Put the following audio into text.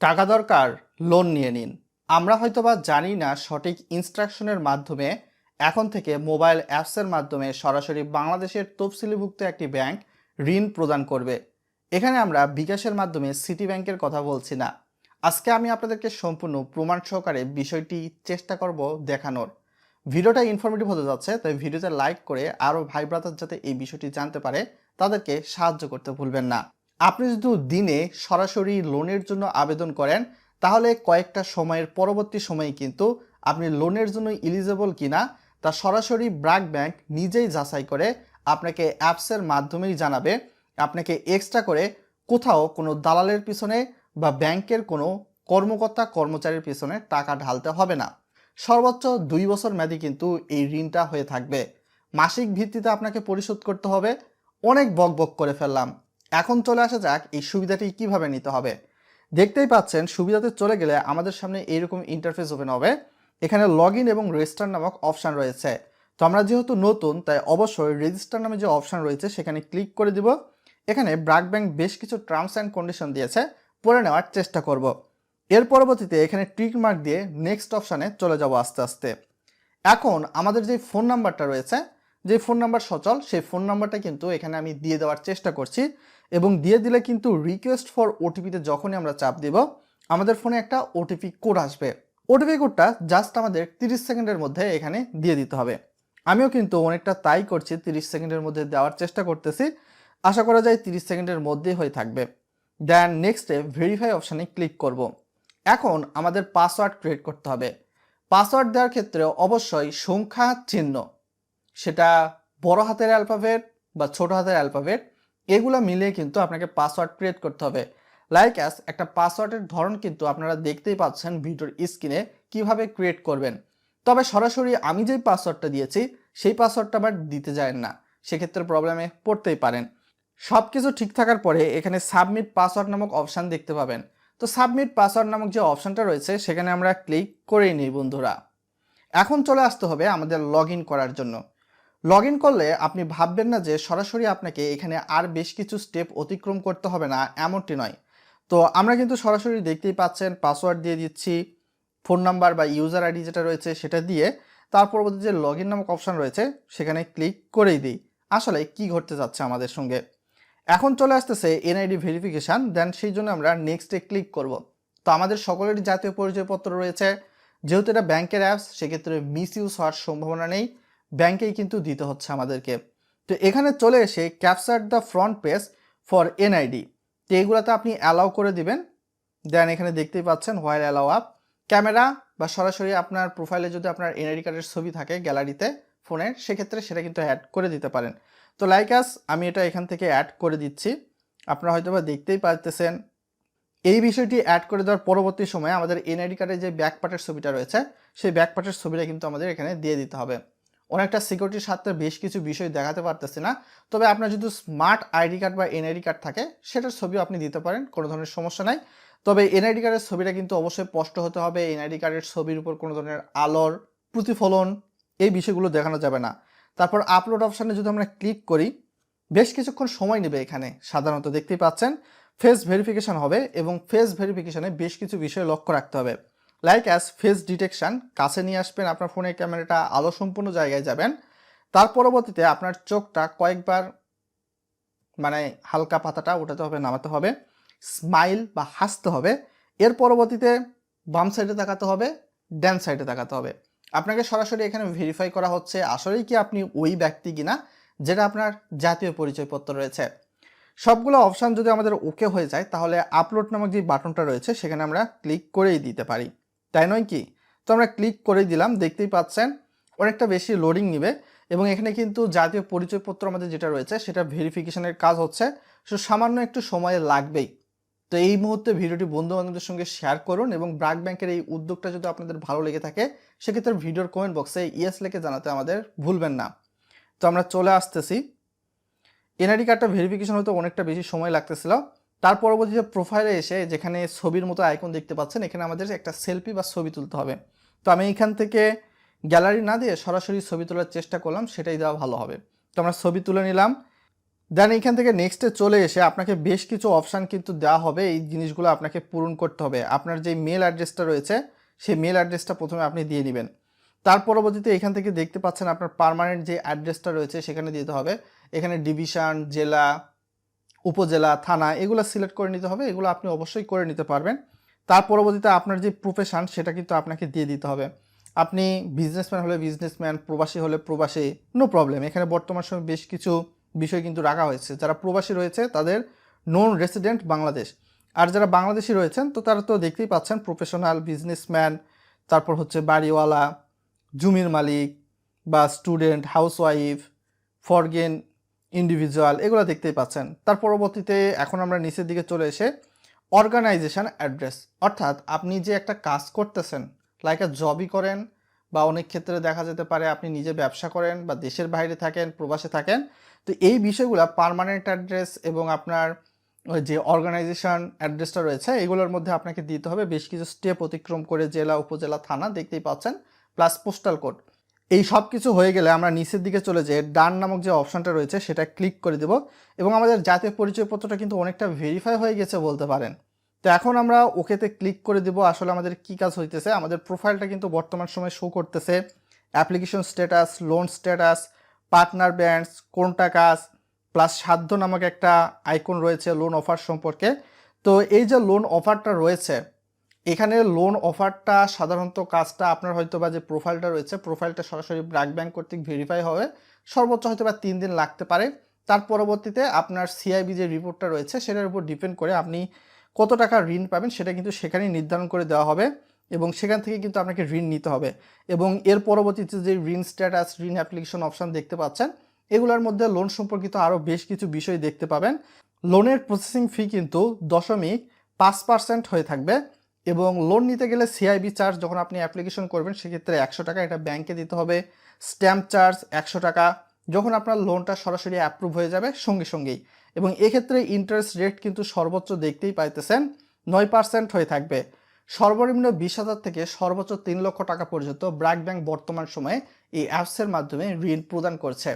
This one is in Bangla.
টাকা দরকার লোন নিয়ে নিন। আমরা হয়তোবা জানি না সঠিক ইনস্ট্রাকশনের মাধ্যমে এখন থেকে মোবাইল অ্যাপসের মাধ্যমে সরাসরি বাংলাদেশের তফসিলিভুক্ত একটি ব্যাংক ঋণ প্রদান করবে। এখানে আমরা বিকাশের মাধ্যমে সিটি ব্যাংকের কথা বলছি না। আজকে আমি আপনাদেরকে সম্পূর্ণ প্রমাণ সহকারে বিষয়টি চেষ্টা করব দেখানোর। ভিডিওটা ইনফরমেটিভ হতে যাচ্ছে, তাই ভিডিওতে লাইক করে আরও ভাই ব্রাদার যাতে এই বিষয়টি জানতে পারে, তাদেরকে সাহায্য করতে ভুলবেন না। আপনি যদি দিনে সরাসরি লোনের জন্য আবেদন করেন, তাহলে কয়েকটা সময়ের পরবর্তী সময়ে কিন্তু আপনি লোনের জন্য ইলিজেবল কিনা তা সরাসরি ব্র্যাক ব্যাংক নিজেই যাচাই করে আপনাকে অ্যাপসের মাধ্যমেই জানাবে। আপনাকে এক্সট্রা করে কোথাও কোনো দালালের পিছনে বা ব্যাংকের কোনো কর্মকর্তা, কর্মচারীর পিছনে টাকা ঢালতে হবে না। সর্বোচ্চ দুই বছর মেয়াদি কিন্তু এই ঋণটা হয়ে থাকবে। মাসিক ভিত্তিতে আপনাকে পরিশোধ করতে হবে। অনেক বক বক করে ফেললাম। এখন চলে আসা যাক এই সুবিধাটি কীভাবে নিতে হবে। দেখতেই পাচ্ছেন, সুবিধাতে চলে গেলে আমাদের সামনে এইরকম ইন্টারফেস ওপেন হবে। এখানে লগ এবং রেজিস্টার নামক অপশান রয়েছে। তো আমরা যেহেতু নতুন, তাই অবশ্যই রেজিস্টার নামে যে অপশান রয়েছে, সেখানে ক্লিক করে দিব। এখানে ব্র্যাক ব্যাংক বেশ কিছু টার্মস অ্যান্ড কন্ডিশন দিয়েছে, পড়ে নেওয়ার চেষ্টা করব। এর পরবর্তীতে এখানে টিক মার্ক দিয়ে নেক্সট অপশানে চলে যাব আস্তে আস্তে। এখন আমাদের যে ফোন নাম্বারটা রয়েছে, যে ফোন নাম্বার সচল, সেই ফোন নাম্বারটা কিন্তু এখানে আমি দিয়ে দেওয়ার চেষ্টা করছি। এবং দিয়ে দিলে কিন্তু রিকোয়েস্ট ফর ওটিপিতে যখনই আমরা চাপ দিব, আমাদের ফোনে একটা ওটিপি কোড আসবে। ওটিপি কোডটা জাস্ট আমাদের 30 সেকেন্ডের মধ্যে এখানে দিয়ে দিতে হবে। আমিও কিন্তু অনেকটা তাই করছি 30 সেকেন্ডের মধ্যে দেওয়ার চেষ্টা করতেছি। আশা করা যায় 30 সেকেন্ডের মধ্যেই হয়ে থাকবে। দেন নেক্সটে ভেরিফাই অপশানে ক্লিক করব। এখন আমাদের পাসওয়ার্ড ক্রিয়েট করতে হবে। পাসওয়ার্ড দেওয়ার ক্ষেত্রে অবশ্যই সংখ্যা চিহ্ন, সেটা বড় হাতের অ্যালফাবেট বা ছোট হাতের অ্যালফাবেট এগুলো মিলিয়ে কিন্তু আপনাকে পাসওয়ার্ড ক্রিয়েট করতে হবে। লাইক অ্যাস একটা পাসওয়ার্ডের ধরন কিন্তু আপনারা দেখতেই পাচ্ছেন ভিডিওর স্ক্রিনে কীভাবে ক্রিয়েট করবেন। তবে সরাসরি আমি যেই পাসওয়ার্ডটা দিয়েছি, সেই পাসওয়ার্ডটা আবার দিতে যায় না। সেক্ষেত্রে প্রবলেমে পড়তেই পারেন। সব কিছু ঠিক থাকার পরে এখানে সাবমিট পাসওয়ার্ড নামক অপশান দেখতে পাবেন। তো সাবমিট পাসওয়ার্ড নামক যে অপশানটা রয়েছে, সেখানে আমরা ক্লিক করেই নিই বন্ধুরা। এখন চলে আসতে হবে আমাদের লগ করার জন্য। লগ ইন করলে আপনি ভাববেন না যে সরাসরি আপনাকে এখানে আর বেশ কিছু স্টেপ অতিক্রম করতে হবে না, এমনটি নয়। তো আমরা কিন্তু সরাসরি দেখতেই পাচ্ছেন পাসওয়ার্ড দিয়ে দিচ্ছি ফোন নাম্বার বা ইউজার আইডি যেটা রয়েছে সেটা দিয়ে তার পরবর্তী যে লগ ইন নামক অপশান রয়েছে সেখানে ক্লিক করেই দিই। আসলে কি ঘটতে যাচ্ছে আমাদের সঙ্গে? এখন চলে আসতেছে এনআইডি ভেরিফিকেশান দেন সেই জন্য আমরা নেক্সটে ক্লিক করব। তো আমাদের সকলেরই জাতীয় পরিচয়পত্র রয়েছে। যেহেতু এটা ব্যাংকের অ্যাপস সেক্ষেত্রে মিস ইউজ হওয়ার সম্ভাবনা নেই। ব্যাংকেই কিন্তু দিতে হচ্ছে আমাদেরকে। তো এখানে চলে এসে capture the front page for NID. তো এইগুলোতে আপনি অ্যালাউ করে দিবেন। দেন এখানে দেখতেই পাচ্ছেন হোয়াইল অ্যালাউ আপ ক্যামেরা বা সরাসরি আপনার প্রোফাইলে যদি আপনার এনআইডি কার্ডের ছবি থাকে গ্যালারিতে ফোনের সেক্ষেত্রে সেটা কিন্তু অ্যাড করে দিতে পারেন। তো লাইকাস আমি এটা এখান থেকে অ্যাড করে দিচ্ছি। আপনারা হয়তো বা দেখতেই পারতেছেন। এই বিষয়টি অ্যাড করে দেওয়ার পরবর্তী সময়ে আমাদের এনআইডি কার্ডের যে ব্যাক পার্টের ছবিটা রয়েছে, সেই ব্যাক পার্টের ছবিটা কিন্তু আমাদের এখানে দিয়ে দিতে হবে। অনেকটা সিকিউরিটির স্বার্থে বেশ কিছু বিষয় দেখাতে পারতেছি না। তবে আপনার যদি স্মার্ট আইডি কার্ড বা এনআইডি কার্ড থাকে, সেটার ছবিও আপনি দিতে পারেন, কোনো ধরনের সমস্যা নাই। তবে এনআইডি কার্ডের ছবিটা কিন্তু অবশ্যই স্পষ্ট হতে হবে। এনআইডি কার্ডের ছবির উপর কোনো ধরনের আলোর প্রতিফলন এই বিষয়গুলো দেখানো যাবে না। তারপর আপলোড অপশানে যদি আমরা ক্লিক করি, বেশ কিছুক্ষণ সময় নেবে এখানে, সাধারণত দেখতেই পাচ্ছেন। ফেস ভেরিফিকেশন হবে এবং ফেস ভেরিফিকেশানে বেশ কিছু বিষয় লক্ষ্য রাখতে হবে। লাইক অ্যাজ ফেস ডিটেকশন কাছে নিয়ে আসবেন আপনার ফোনের ক্যামেরাটা, আলো সম্পূর্ণ জায়গায় যাবেন। তার পরবর্তীতে আপনার চোখটা কয়েকবার মানে হালকা পাতাটা উঠাতে হবে, নামাতে হবে। স্মাইল বা হাসতে হবে। এর পরবর্তীতে বাম সাইডে তাকাতে হবে ড্যান সাইডে তাকাতে হবে। আপনাকে সরাসরি এখানে ভেরিফাই করা হচ্ছে, আসলেই কি আপনি ওই ব্যক্তি কিনা, যেটা আপনার জাতীয় পরিচয়পত্র রয়েছে। সবগুলো অপশান যদি আমাদের ওকে হয়ে যায়, তাহলে আপলোড নামক যে বাটনটা রয়েছে, সেখানে আমরা ক্লিক করেই দিতে পারি। তাই নয় কি? তো আমরা ক্লিক করে দিলাম, দেখতেই পাচ্ছেন অনেকটা বেশি লোডিং নিবে এবং এখানে কিন্তু জাতীয় পরিচয়পত্র আমাদের যেটা রয়েছে সেটা ভেরিফিকেশনের কাজ হচ্ছে। সো সামান্য একটু সময় লাগবেই। তো এই মুহূর্তে ভিডিওটি বন্ধু বান্ধবদের সঙ্গে শেয়ার করুন এবং ব্রাক ব্যাংকের এই উদ্যোগটা যদি আপনাদের ভালো লেগে থাকে, সেক্ষেত্রে ভিডিওর কমেন্ট বক্সে ইয়েস লেখে জানাতে আমাদের ভুলবেন না। তো আমরা চলে আসতেছি। এনআইডি কার্ডটা ভেরিফিকেশন হতে অনেকটা বেশি সময় লাগতেছিল। তার পরবর্তীতে প্রোফাইলে এসে যেখানে ছবির মতো আইকন দেখতে পাচ্ছেন, এখানে আমাদের একটা সেলফি বা ছবি তুলতে হবে। তো আমি এখান থেকে গ্যালারি না দিয়ে সরাসরি ছবি তোলার চেষ্টা করলাম, সেটাই দেওয়া ভালো হবে। তো আমরা ছবি তুলে নিলাম। দেন এখান থেকে নেক্সটে চলে এসে আপনাকে বেশ কিছু অপশান কিন্তু দেওয়া হবে। এই জিনিসগুলো আপনাকে পূরণ করতে হবে। আপনার যে মেল অ্যাড্রেসটা রয়েছে, সেই মেল অ্যাড্রেসটা প্রথমে আপনি দিয়ে দিবেন তার পরবর্তীতে এখান থেকে দেখতে পাচ্ছেন আপনার পার্মানেন্ট যে অ্যাড্রেসটা রয়েছে, সেখানে দিতে হবে। এখানে ডিভিশন জেলা উপজেলা, থানা, এগুলো সিলেক্ট করে নিতে হবে, এগুলো আপনি অবশ্যই করে নিতে পারবেন। তার পরবর্তীতে আপনার যে প্রফেশন সেটা কিন্তু আপনাকে দিয়ে দিতে হবে। আপনি বিজনেসম্যান হলে বিজনেসম্যান প্রবাসী হলে প্রবাসী নো প্রবলেম এখানে বর্তমান সময় বেশ কিছু বিষয় কিন্তু রাখা হয়েছে। যারা প্রবাসী রয়েছে, তাদের নন রেসিডেন্ট বাংলাদেশ। আর যারা বাংলাদেশি রয়েছেন, তো তারা তো দেখতেই পাচ্ছেন প্রফেশনাল বিজনেসম্যান তারপর হচ্ছে বাড়িওয়ালা, জমির মালিক বা স্টুডেন্ট হাউসওয়াইফ ফরগেন ইন্ডিভিজুয়াল এগুলো দেখতেই পাচ্ছেন। তার পরবর্তীতে এখন আমরা নিচের দিকে চলে এসে অর্গানাইজেশন অ্যাড্রেস অর্থাৎ আপনি যে একটা কাজ করতেছেন লাইক জবই করেন, বা অনেক ক্ষেত্রে দেখা যেতে পারে আপনি নিজে ব্যবসা করেন, বা দেশের বাইরে থাকেন, প্রবাসে থাকেন, তো এই বিষয়গুলো পার্মানেন্ট অ্যাড্রেস এবং আপনার যে অর্গানাইজেশন অ্যাড্রেসটা রয়েছে, এগুলোর মধ্যে আপনাকে দিতে হবে। বেশ কিছু স্টেপ অতিক্রম করে জেলা, উপজেলা, থানা দেখতেই পাচ্ছেন প্লাস পোস্টাল কোড এই সব কিছু হয়ে গেলে আমরা নিচের দিকে চলে যেয়ে ডান নামক যে অপশনটা রয়েছে, সেটা ক্লিক করে দেব এবং আমাদের জাতীয় পরিচয়পত্রটা কিন্তু অনেকটা ভেরিফাই হয়ে গেছে বলতে পারেন। তো এখন আমরা ওকেতে ক্লিক করে দেব, আসলে আমাদের কি কাজ হইতেছে, আমাদের প্রোফাইলটা কিন্তু বর্তমান সময় শো করতেছে। Application status loan status partner bands কোনটা কাজ প্লাস সাধ্য নামক একটা আইকন রয়েছে লোন অফার সম্পর্কে। তো এই যে লোন অফারটা রয়েছে এখানে লোন অফারটা সাধারণত কাজটা আপনার হয়তো বা যে প্রোফাইলটা রয়েছে প্রোফাইলটা সরাসরি ব্র্যাক ব্যাংক কর্তৃক ভেরিফাই হবে। সর্বোচ্চ হয়তো বা তিন দিন লাগতে পারে। তার পরবর্তীতে আপনার সিআইবি যে রিপোর্টটা রয়েছে, সেটার উপর ডিপেন্ড করে আপনি কত টাকা ঋণ পাবেন, সেটা কিন্তু সেখানেই নির্ধারণ করে দেওয়া হবে এবং সেখান থেকে কিন্তু আপনাকে ঋণ নিতে হবে এবং এর পরবর্তীতে যে ঋণ স্ট্যাটাস ঋণ অ্যাপ্লিকেশন অপশান দেখতে পাচ্ছেন, এগুলোর মধ্যে লোন সম্পর্কিত আরও বেশ কিছু বিষয় দেখতে পাবেন। লোনের প্রসেসিং ফি কিন্তু দশমিক পাঁচ পার্সেন্ট হয়ে থাকবে। এবং লোন নিতে গেলে সিআইবি চার্জ যখন আপনি অ্যাপ্লিকেশন করবেন, সেক্ষেত্রে একশো টাকা এটা ব্যাংকে দিতে হবে। স্ট্যাম্প চার্জ একশো টাকা। যখন আপনার লোনটা সরাসরি অ্যাপ্রুভ হয়ে যাবে, সঙ্গে সঙ্গেই। এবং এক্ষেত্রে ইন্টারেস্ট রেট কিন্তু সর্বোচ্চ দেখতেই পাইতেছেন, নয় পার্সেন্ট হয়ে থাকবে। সর্বনিম্ন বিশ হাজার থেকে সর্বোচ্চ তিন লক্ষ টাকা পর্যন্ত ব্র্যাক ব্যাংক বর্তমান সময়ে এই অ্যাপসের মাধ্যমে ঋণ প্রদান করছে।